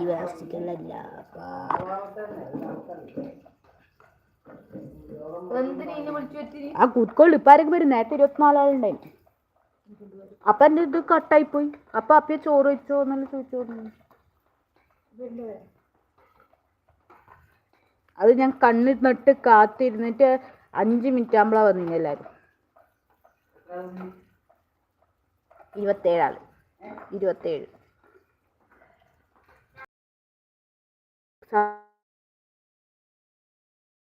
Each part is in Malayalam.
ദിവസികളല്ല ആ കൂത്ക്കോളി ഇപ്പൊ ആരെങ്കിലും വരും? നേരത്തെ ഇരുപത്തിനാല് ആളുണ്ടായി അപ്പൊ എന്റെ ഇത് കട്ടായി പോയി അപ്പൊ അപ്പിയെ ചോറ് വെച്ചോ എന്നല്ല ചോദിച്ചോ അത് ഞാൻ കണ്ണിൽ നട്ട് കാത്തിരുന്നിട്ട് അഞ്ച് മിനിറ്റ് ആകുമ്പോളാ വന്നില്ല എല്ലാരും. ഇരുപത്തേഴാൾ. ഇരുപത്തേഴ്.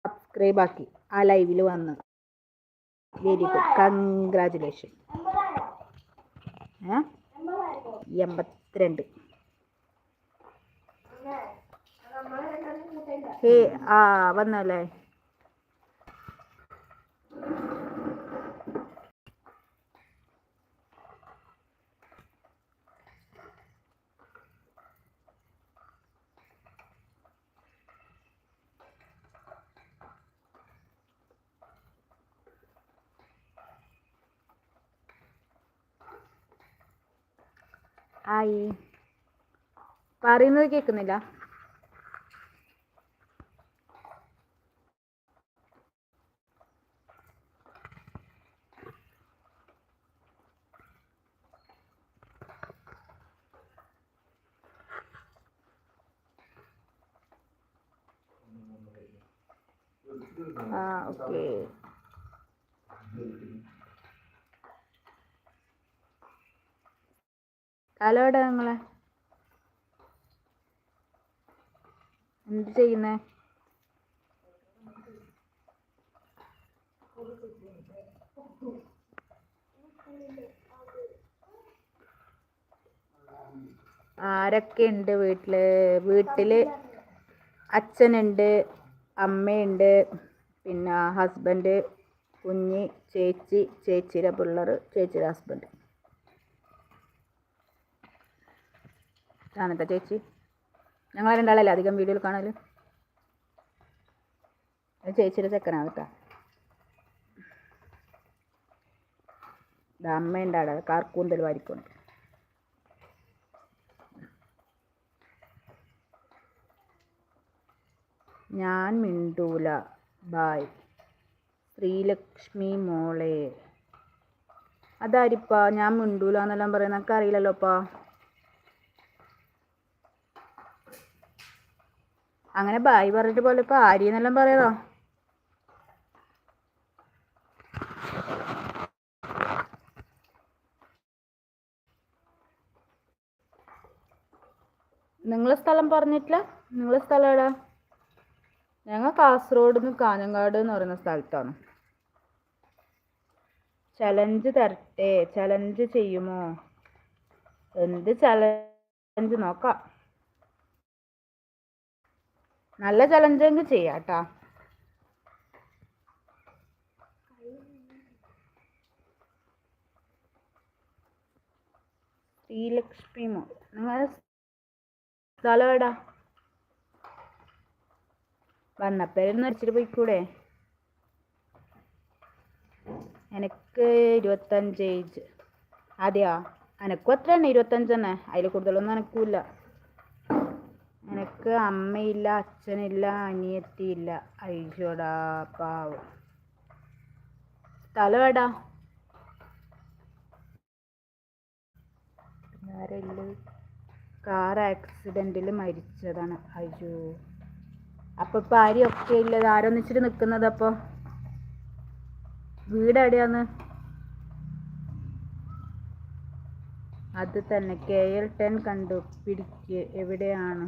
സബ്സ്ക്രൈബ് ആക്കി ആ ലൈവിൽ വന്ന്. വെരി ഗുഡ് കൺഗ്രാചുലേഷൻ ഏ? എൺപത്തിരണ്ട്. ഹേ ആ വന്നല്ലേ? ആയി. പറയുന്നത് കേൾക്കുന്നില്ല. ആ ഓക്കെ. ഹലോ എവിടെ നിങ്ങളെ? എന്ത് ചെയ്യുന്നേ? ആരൊക്കെ ഉണ്ട് വീട്ടിൽ? വീട്ടിൽ അച്ഛനുണ്ട് അമ്മയുണ്ട് പിന്നെ ഹസ്ബൻഡ് കുഞ്ഞി ചേച്ചി ചേച്ചിയുടെ പിള്ളേർ ചേച്ചിയുടെ ഹസ്ബൻഡ് ആണത്തെ ചേച്ചി? ഞങ്ങൾ രണ്ടാളല്ലേ അധികം വീഡിയോയിൽ അത് ചേച്ചിയുടെ ചെക്കനാണ് കേട്ടോ. അമ്മയുണ്ട് അവിടെ കാർക്കൂന്തൽ വാരിക്കൊണ്ട്. ഞാൻ മിണ്ടൂല ബായ് ശ്രീലക്ഷ്മി മോളെ. അതാരിപ്പാ? ഞാൻ മിണ്ടൂല എന്നെല്ലാം പറയുന്ന. എനിക്ക് അങ്ങനെ ബായി പറഞ്ഞിട്ട് പോലെ ഇപ്പൊ ആരി എന്നെല്ലാം നിങ്ങൾ നിങ്ങളെ സ്ഥലം പറഞ്ഞിട്ടില്ല? നിങ്ങളെ സ്ഥലം എവിടെ? ഞങ്ങൾ കാസർഗോഡ് നിന്ന് കാഞ്ഞങ്ങാട് എന്ന് പറയുന്ന സ്ഥലത്താണ്. ചലഞ്ച് തരട്ടെ. ചലഞ്ച് ചെയ്യുമോ? എന്ത് ചലഞ്ച് നോക്കാം. നല്ല ചലഞ്ചെങ്കിൽ ചെയ്യാം കേട്ടാ ശ്രീലക്ഷ്മി മോൾ നിങ്ങൾ സ്ഥലം എടാ വന്നപ്പേരൊന്ന് അടിച്ചിട്ട് പോയിക്കൂടെ? എനിക്ക് ഇരുപത്തഞ്ച് ഏജ് അതെയോ? എനക്കും അത്ര തന്നെ ഇരുപത്തഞ്ച് അതിൽ കൂടുതലൊന്നും എനക്കുമില്ല എനിക്ക് അമ്മയില്ല അച്ഛനില്ല അനിയത്തിയില്ല. അയ്യോടാ പാവം. സ്ഥലം എടാ ആരല്ല കാർ ആക്സിഡന്റിൽ മരിച്ചതാണ്. അയ്യോ. അപ്പൊ ഇപ്പൊ ഒക്കെ ഇല്ലത് ആരൊന്നിച്ചിട്ട് നിൽക്കുന്നത് അപ്പോൾ വീട് എവിടെയാന്ന്? അത് തന്നെ. കെ എൽ ടെൻ കണ്ടുപിടിക്ക് എവിടെയാണ്?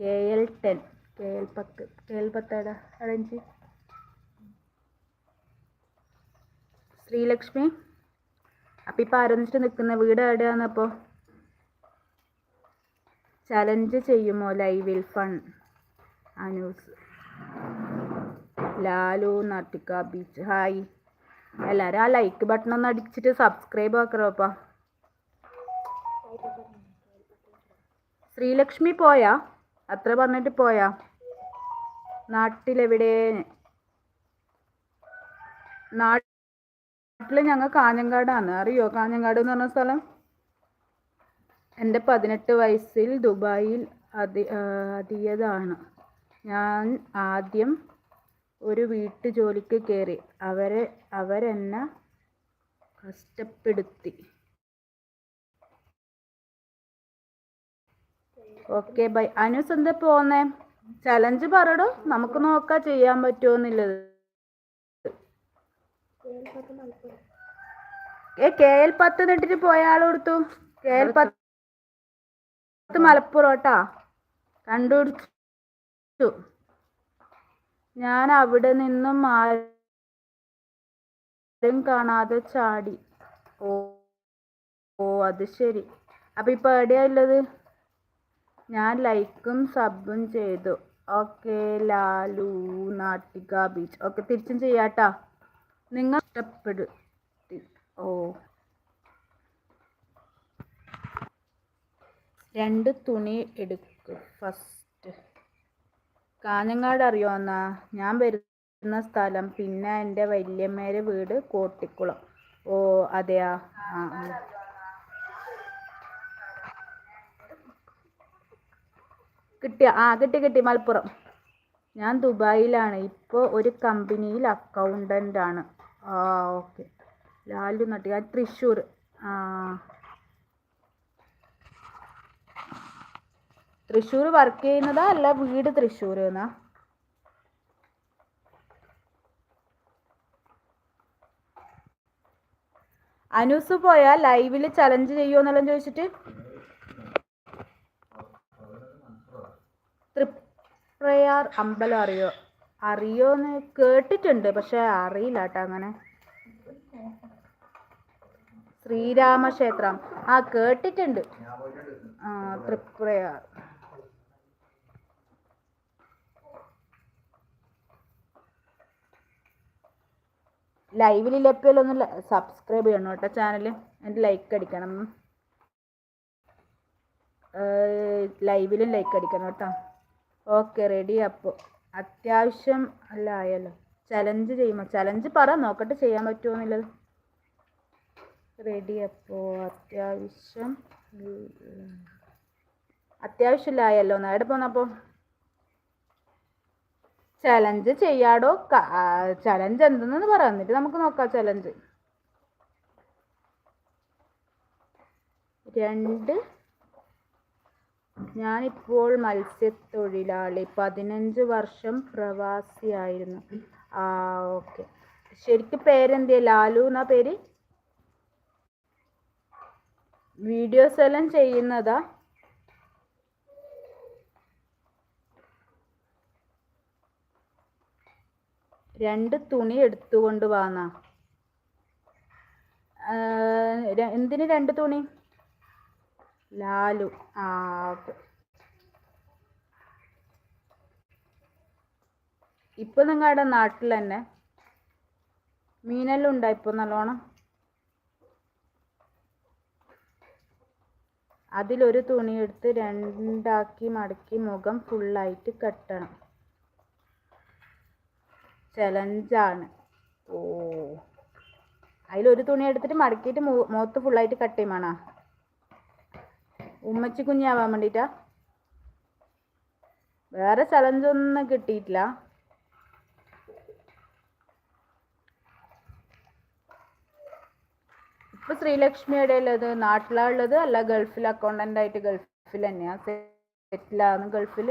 K L ten. K L പത്ത്. കെ എൽ പത്തേടാ. ശ്രീലക്ഷ്മി. അപ്പം ഇപ്പം ആരംഭിച്ചിട്ട് നിൽക്കുന്ന വീട് എവിടെയാണ് അപ്പോൾ ചലഞ്ച് ചെയ്യുമോ? ലൈവിൽ fun Anoos Lalu Nattika beach hi എല്ലാവരും ആ ലൈക്ക് ബട്ടൺ ഒന്ന് അടിച്ചിട്ട് സബ്സ്ക്രൈബ് ആക്കറോപ്പാ ശ്രീലക്ഷ്മി പോയാ? അത്ര പറഞ്ഞിട്ട് പോയാ. നാട്ടിലെവിടെ? നാട്ടിൽ ഞങ്ങൾ കാഞ്ഞങ്ങാടാണ് അറിയോ? കാഞ്ഞങ്ങാട് എന്ന് പറഞ്ഞ സ്ഥലം? എന്റെ പതിനെട്ട് വയസ്സിൽ ദുബായിൽ അതി അതിയതാണ് ഞാൻ ആദ്യം ഒരു വീട്ടു ജോലിക്ക് കയറി അവരെ അവരെന്നെ കഷ്ടപ്പെടുത്തി. ഓക്കെ ബൈ അനുസ് എന്താ പോന്നേ ചലഞ്ച് പറടോ. നമുക്ക് നോക്കാം ചെയ്യാൻ പറ്റുമെന്നുള്ളത് ഏ കെ എൽ പത്ത് നെട്ടിട്ട് പോയ ആൾ കൊടുത്തു. കെ എൽ പത്ത് മലപ്പുറം കേട്ടാ. കണ്ടുപിടിച്ചു. ഞാൻ അവിടെ നിന്നും ആരും കാണാതെ ചാടി. ഓ ഓ അത് ശരി. അപ്പൊ ഇപ്പൊ എവിടെയാ ഉള്ളത്? ഞാൻ ലൈക്കും സബും ചെയ്തു. Okay Lalu Nattika beach. Okay തിരിച്ചും ചെയ്യാട്ടാ. നിങ്ങൾ ഇഷ്ടപ്പെടും ഓ. രണ്ട് തുണി എടുക്കും ഫസ്റ്റ് കാഞ്ഞങ്ങാട് അറിയോന്നാ ഞാൻ വരുന്ന സ്ഥലം പിന്നെ എന്റെ വല്യമ്മേരെ വീട് കോട്ടിക്കുളം. ഓ അതെയാ? ആ ആ. കിട്ടിയ ആ കിട്ടി കിട്ടി മലപ്പുറം. ഞാൻ ദുബായിലാണ്. ഇപ്പോൾ ഒരു കമ്പനിയിൽ അക്കൗണ്ടന്റ് ആണ്. ആ ഓക്കെ. ലാലു നട്ടി ഞാൻ തൃശ്ശൂർ. ആ. തൃശ്ശൂർ വർക്ക് ചെയ്യുന്നതാ അല്ല വീട് തൃശ്ശൂർ എന്നാ? അനൂസ് പോയാ ലൈവിൽ ചലഞ്ച് ചെയ്യുമോ എന്നെല്ലാം ചോദിച്ചിട്ട്? തൃപ്രയാർ അമ്പലം അറിയോ? അറിയോന്ന് കേട്ടിട്ടുണ്ട് പക്ഷെ അറിയില്ല കേട്ടോ അങ്ങനെ. ശ്രീരാമക്ഷേത്രം. ആ കേട്ടിട്ടുണ്ട്. ആ തൃപ്രയാർ. ലൈവിൽ ലഭ്യമല്ലൊന്നും സബ്സ്ക്രൈബ് ചെയ്യണം കേട്ടോ ചാനൽ എന്റെ ലൈക്ക് അടിക്കണം. ലൈവിലും ലൈക്ക് അടിക്കണം കേട്ടോ. ഓക്കെ റെഡി അപ്പോൾ അത്യാവശ്യം അല്ല ആയല്ലോ. ചലഞ്ച് ചെയ്യുമ്പോൾ ചലഞ്ച് പറ നോക്കട്ടെ ചെയ്യാൻ പറ്റുമോ എന്നുള്ളത്. റെഡി അപ്പോൾ അത്യാവശ്യം. അത്യാവശ്യമില്ലായല്ലോ നേടെ പോന്നപ്പോൾ ചലഞ്ച് ചെയ്യാടോ? ചലഞ്ച് എന്തെന്ന് പറ എന്നിട്ട് നമുക്ക് നോക്കാം ചലഞ്ച് രണ്ട് ഞാനിപ്പോൾ മത്സ്യത്തൊഴിലാളി പതിനഞ്ച് വർഷം പ്രവാസിയായിരുന്നു. ആ ഓക്കെ. ശരിക്കും പേരെന്തിയാ? ലാലു എന്നാ പേര്? വീഡിയോസ് എല്ലാം ചെയ്യുന്നതാ? രണ്ട് തുണി എടുത്തുകൊണ്ട് വാന്നാ എന്തിന് രണ്ട് തുണി? ലാലു. ആ ഇപ്പൊ നിങ്ങളുടെ നാട്ടിൽ തന്നെ മീനെല്ലാം ഉണ്ടോ ഇപ്പൊ നല്ലോണം? അതിലൊരു തുണി എടുത്ത് രണ്ടാക്കി മടക്കി മുഖം ഫുള്ളായിട്ട് കെട്ടണം. ചലഞ്ചാണ് ഓ. അതിലൊരു തുണി എടുത്തിട്ട് മടക്കിയിട്ട് മുഖത്ത് ഫുള്ളായിട്ട് കട്ട് ചെയ്യുമാണോ ഉമ്മച്ചി കുഞ്ഞാവാൻ വേണ്ടിട്ടാ. വേറെ ചലഞ്ച് ഒന്നും കിട്ടിയിട്ടില്ല. ഇപ്പൊ ശ്രീലക്ഷ്മിയുടെ ഉള്ളത്? നാട്ടിലാ ഉള്ളത്? അല്ല ഗൾഫിൽ അക്കൗണ്ടന്റ് ആയിട്ട് ഗൾഫിൽ തന്നെയാ? സെറ്റിലാന്ന് ഗൾഫിൽ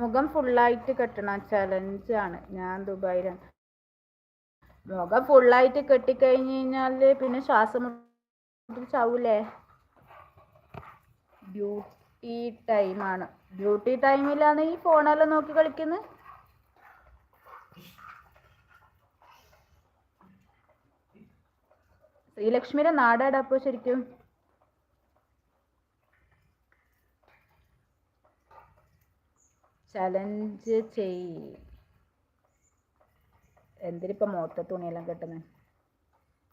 മുഖം ഫുള്ളായിട്ട് കെട്ടണം. ചലഞ്ച് ആണ്. ഞാൻ ദുബായിലാണ്. മുഖം ഫുള്ളായിട്ട് കെട്ടിക്കഴിഞ്ഞ് കഴിഞ്ഞാൽ പിന്നെ ശ്വാസം ചാവൂലേ? ഡ്യൂട്ടി ടൈമാണ് ഡ്യൂട്ടി ടൈമിലാണ് ഈ ഫോണെല്ലാം നോക്കി കളിക്കുന്നത് ശ്രീലക്ഷ്മിയുടെ നാടാടാ അപ്പോൾ ശരിക്കും. ചലഞ്ച് ചെയ്. എന്തിനിപ്പോ മൊത്ത തുണിയെല്ലാം കെട്ടുന്നത്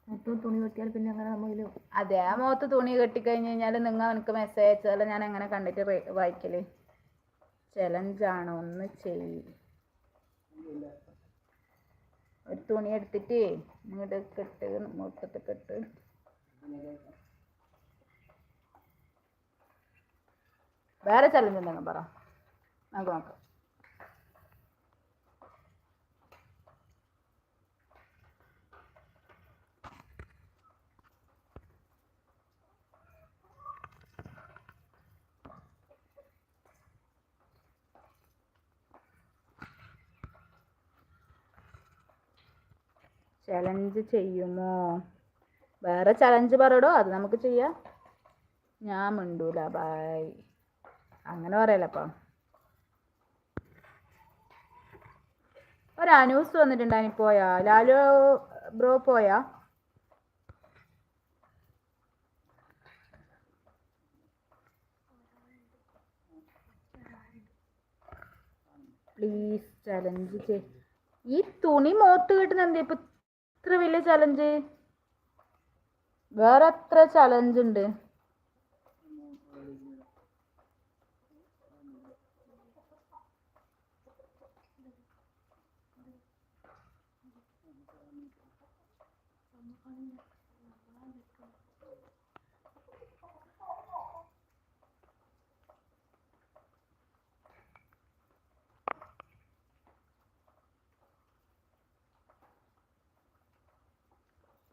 മൊത്തം തുണി കെട്ടിയാൽ പിന്നെ അങ്ങനെ അതെ ആ മുഖത്ത് തുണി കെട്ടിക്കഴിഞ്ഞ് കഴിഞ്ഞാൽ നിങ്ങൾ എനിക്ക് മെസ്സേജ് അയച്ചതല്ല ഞാൻ എങ്ങനെ കണ്ടിട്ട് വായിക്കൽ? ചലഞ്ചാണ് ഒന്ന് ചെയ്. ഒരു തുണി എടുത്തിട്ട് ഇങ്ങോട്ട് കെട്ട് മുഖത്ത് കെട്ട്. വേറെ ചലഞ്ച് എന്തെങ്കിലും പറ. നമുക്ക് നോക്കാം. ചലഞ്ച് ചെയ്യുമോ? വേറെ ചലഞ്ച് പറയടോ അത് നമുക്ക് ചെയ്യാം. ഞാൻ മിണ്ടൂല ബൈ അങ്ങനെ പറയലപ്പം. ഒരു അനൂസ് വന്നിട്ടുണ്ടായി പോയാ. ലാലു ബ്രോ പോയാ? പ്ലീസ് ചലഞ്ച് ചെയ് ഈ തുണി മോത്ത് കിട്ടുന്ന എന്താ ഇപ്പൊ ഇത്ര വലിയ ചലഞ്ച് വേറെ എത്ര ചലഞ്ച് ഉണ്ട്?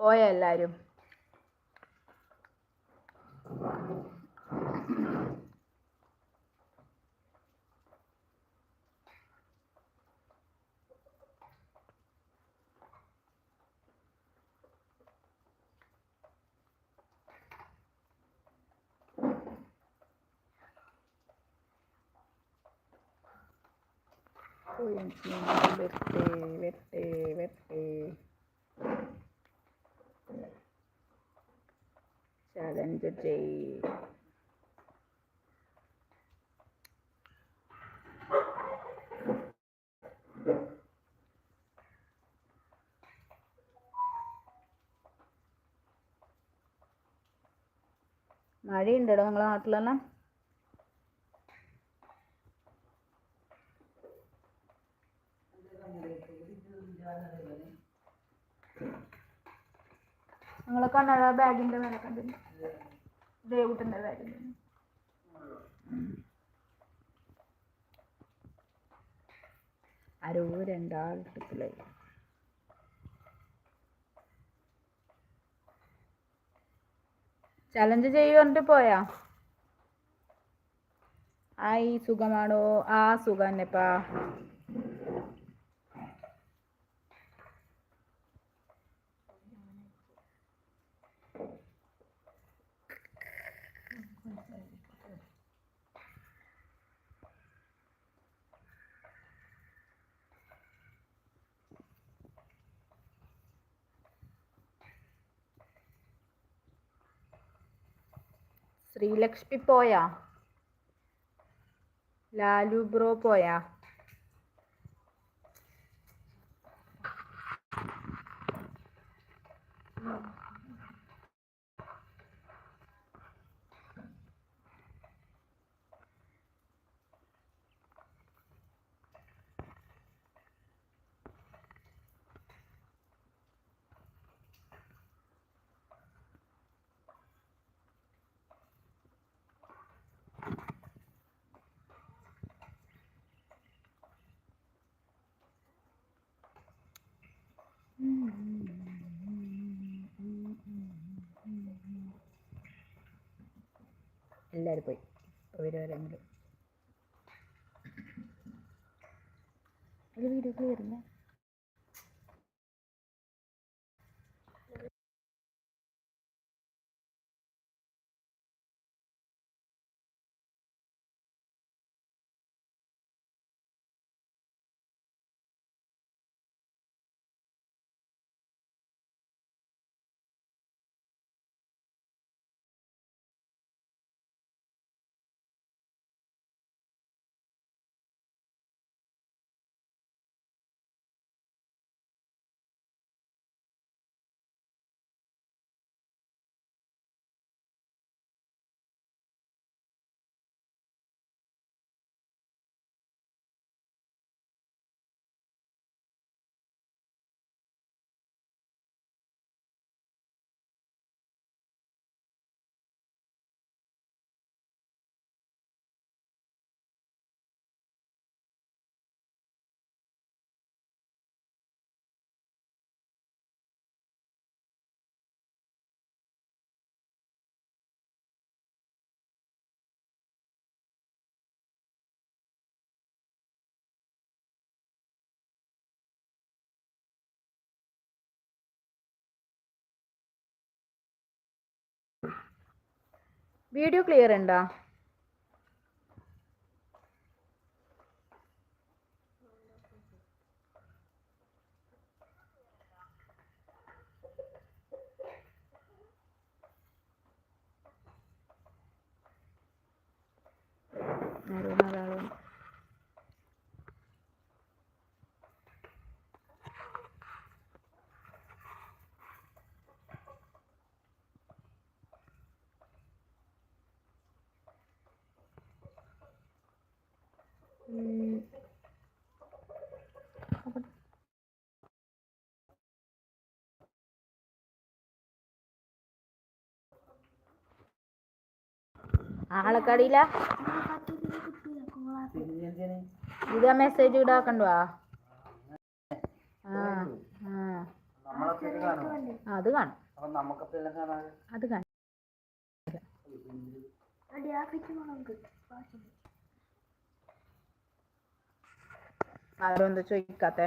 പോയ എല്ലാരും വെട്ടേ വെട്ടേ വെട്ടേ ചലഞ്ച് ചെയ് മഴയുണ്ടോ നിങ്ങളെ നാട്ടിലെല്ലാം? നിങ്ങളെ കണ്ണട ബാഗിന്റെ മേലെ കണ്ടില്ല? ആരോ രണ്ടാൾ ട്രിപ്പിലായി ചലഞ്ച് ചെയ്യുകൊണ്ട് പോയാ? ആയി സുഖമാണോ? ആ സുഖം തന്നെപ്പാ. ശ്രീലക്ഷ്മി പോയാ? ലാലു ബ്രോ പോയാ? എല്ലാവരും പോയി. ഇപ്പോൾ വരുവാരെങ്കിലും. ഒരു വീഡിയോ ക്ലിയർ ഇല്ല? വീഡിയോ ക്ലിയർ ഉണ്ടോ? ആരോ ഒരാളും ആളക്കടിയില ഇതാ മെസ്സേജ് ഇടാക്കണ്ടോ അത് കാണും. അത് കാണും. ആരും എന്താ ചോദിക്കാത്തെ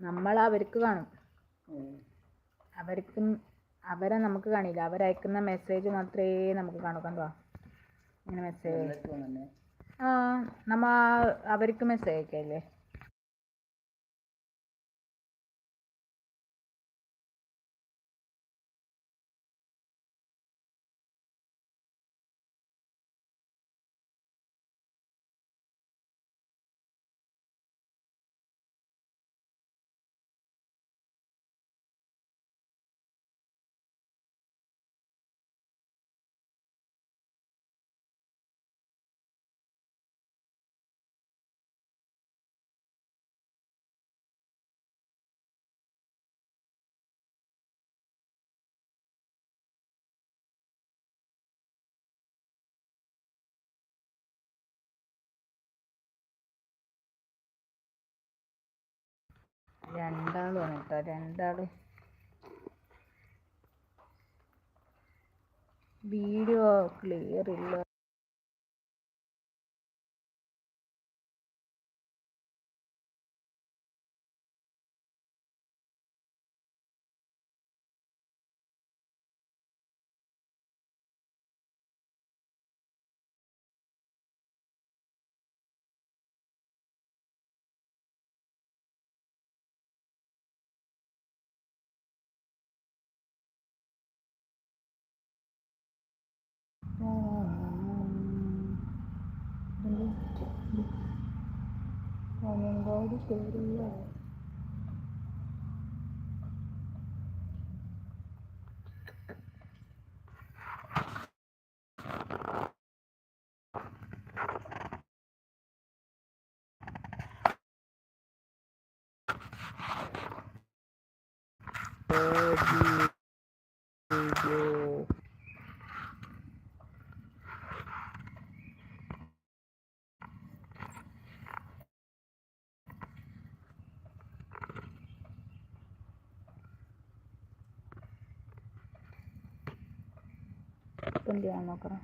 നമ്മൾ അവർക്ക് കാണും. അവർക്കും അവരെ നമുക്ക് കാണില്ല. അവരയക്കുന്ന മെസ്സേജ് മാത്രമേ നമുക്ക് കാണൂ കണ്ടോ? ഇങ്ങനെ മെസ്സേജ് ആ നമ്മ അവർക്ക് മെസ്സേജ് അയക്കല്ലേ? രണ്ടാളുമാണ് കേട്ടോ രണ്ടാൾ. വീഡിയോ ക്ലിയർ ഇല്ല. Anamboru Peruia. Pode. ചെയ്യാൻ നോക്കണം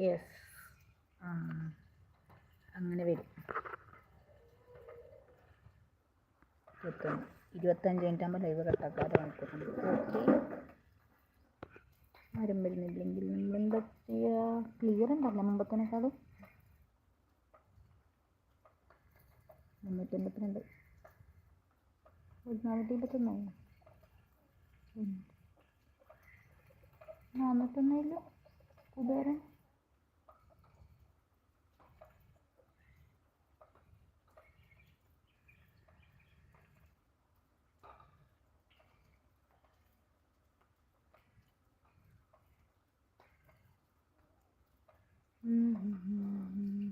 യെസ് അങ്ങനെ വരും. ഇരുപത്തഞ്ച് മിനിറ്റ് ആകുമ്പോൾ ലൈവ് കട്ടാക്കാതെ ഓക്കെ. ആരും വരുന്നില്ലെങ്കിൽ നമ്മൾ എന്താ ചെയ്യുക ക്ലിയർ ഉണ്ടല്ലോ മുമ്പത്തേനേക്കാളും. മുന്നൂറ്റി എൺപത്തിരണ്ട് നാനൂറ്റി ഇരുപത്തൊന്നോ നാനൂറ്റൊന്നായില്ല കുബേരൻ Mm-hmm.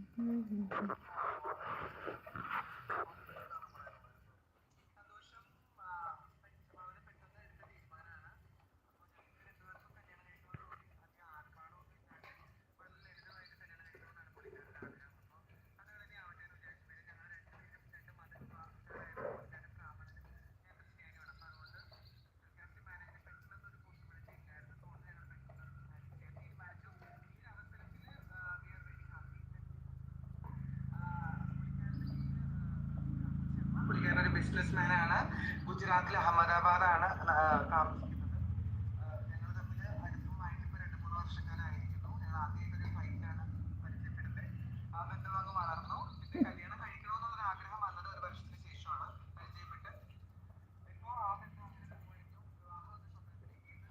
ബിസിനസ്മാൻ ആണ്. ഗുജറാത്തിലെ അഹമ്മദാബാദാണ് താമസിക്കുന്നത്. ഞങ്ങൾ തമ്മിൽ അടുപ്പമായിട്ട് ഇപ്പൊ രണ്ട് മൂന്ന് വർഷക്കാരായിരിക്കുന്നു ഞങ്ങൾ ആദ്യമായിട്ട് ഒരു ഫൈറ്റാണ് പരിചയപ്പെടുന്നത്. ആ ബന്ധം അങ്ങ് വളർന്നു. പിന്നെ കല്യാണം കഴിക്കണമെന്നുള്ള ആഗ്രഹം വന്നത് ഒരു വർഷത്തിന് ശേഷമാണ്. പരിചയപ്പെട്ട് ഇപ്പോൾ ആ ബന്ധം അങ്ങനെ പോയിരുന്നു വിവാഹം എന്ന സ്വപ്നത്തിലേക്ക്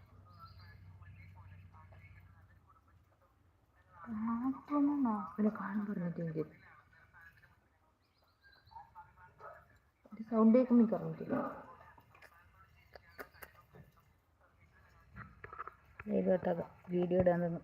പിന്നെ കാണാൻ പറഞ്ഞിട്ട് എനിക്ക് സൗണ്ട് അറിഞ്ഞിട്ടില്ല ലൈവ് കേട്ടാക്കാം വീഡിയോ ഇടാൻ തന്നു.